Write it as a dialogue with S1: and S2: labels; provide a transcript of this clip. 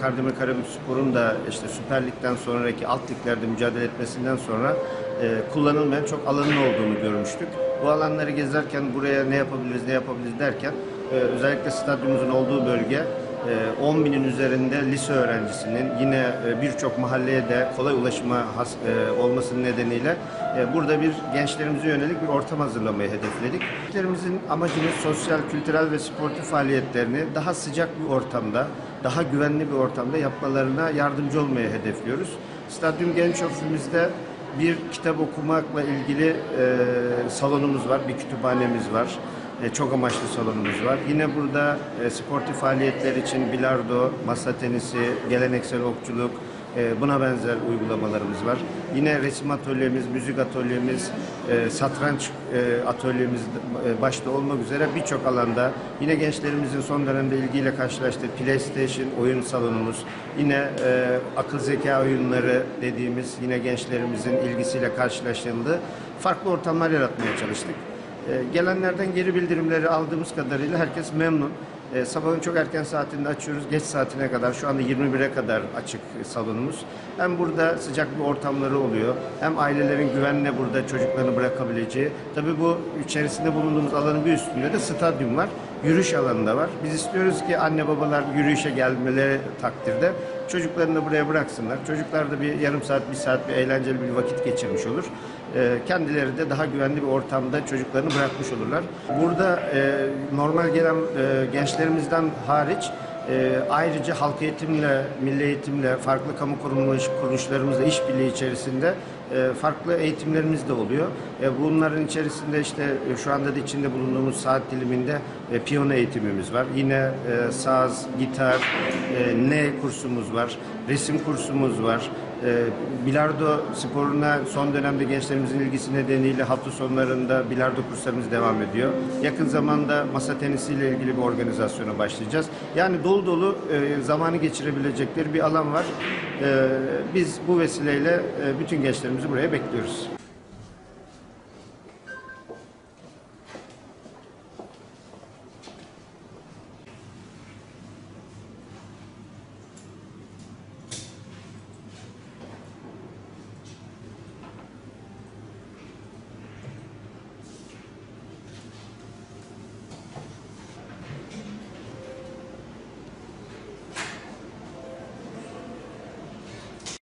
S1: Kardemir Karabük Spor'un da işte Süper Lig'den sonraki alt liglerde mücadele etmesinden sonra e, kullanılmayan çok alanın olduğunu görmüştük. Bu alanları gezerken buraya ne yapabiliriz, ne yapabiliriz derken e, özellikle stadyumumuzun olduğu bölge e, 10 binin üzerinde lise öğrencisinin yine e, birçok mahalleye de kolay ulaşıma has, e, olmasının nedeniyle e, burada bir gençlerimize yönelik bir ortam hazırlamayı hedefledik. Gençlerimizin amacımız sosyal, kültürel ve sportif faaliyetlerini daha sıcak bir ortamda, daha güvenli bir ortamda yapmalarına yardımcı olmayı hedefliyoruz. Stadyum Genç Ofimizde bir kitap okumakla ilgili e, salonumuz var, bir kütüphanemiz var. E, çok amaçlı salonumuz var. Yine burada e, sportif faaliyetler için bilardo, masa tenisi, geleneksel okçuluk, e, buna benzer uygulamalarımız var. Yine resim atölyemiz, müzik atölyemiz, satranç atölyemiz başta olmak üzere birçok alanda yine gençlerimizin son dönemde ilgiyle karşılaştığı PlayStation oyun salonumuz, yine akıl zeka oyunları dediğimiz yine gençlerimizin ilgisiyle karşılaşıldığı farklı ortamlar yaratmaya çalıştık. E, gelenlerden geri bildirimleri aldığımız kadarıyla herkes memnun. E, sabahın çok erken saatinde açıyoruz. Geç saatine kadar şu anda 21'e kadar açık salonumuz. Hem burada sıcak bir ortamları oluyor. Hem ailelerin güvenle burada çocuklarını bırakabileceği. Tabii bu içerisinde bulunduğumuz alanın bir üstünde de stadyum var. Yürüyüş alanı da var. Biz istiyoruz ki anne babalar yürüyüşe gelmeleri takdirde çocuklarını da buraya bıraksınlar. Çocuklar da bir yarım saat, bir saat bir eğlenceli bir vakit geçirmiş olur. E, kendileri de daha güvenli bir ortamda çocuklarını bırakmış olurlar. Burada e, normal gelen e, gençlerimizden hariç e, ayrıca halk eğitimle, milli eğitimle, farklı kamu kuruluş, kuruluşlarımızla işbirliği içerisinde farklı eğitimlerimiz de oluyor. E, bunların içerisinde işte e, şu anda da içinde bulunduğumuz saat diliminde e, piyano eğitimimiz var. Yine e, saz, gitar, e, ne kursumuz var, resim kursumuz var. E, bilardo sporuna son dönemde gençlerimizin ilgisi nedeniyle hafta sonlarında bilardo kurslarımız devam ediyor. Yakın zamanda masa tenisiyle ilgili bir organizasyona başlayacağız. Yani dolu dolu e, zamanı geçirebilecekleri bir alan var. E, biz bu vesileyle e, bütün gençlerimizi buraya bekliyoruz.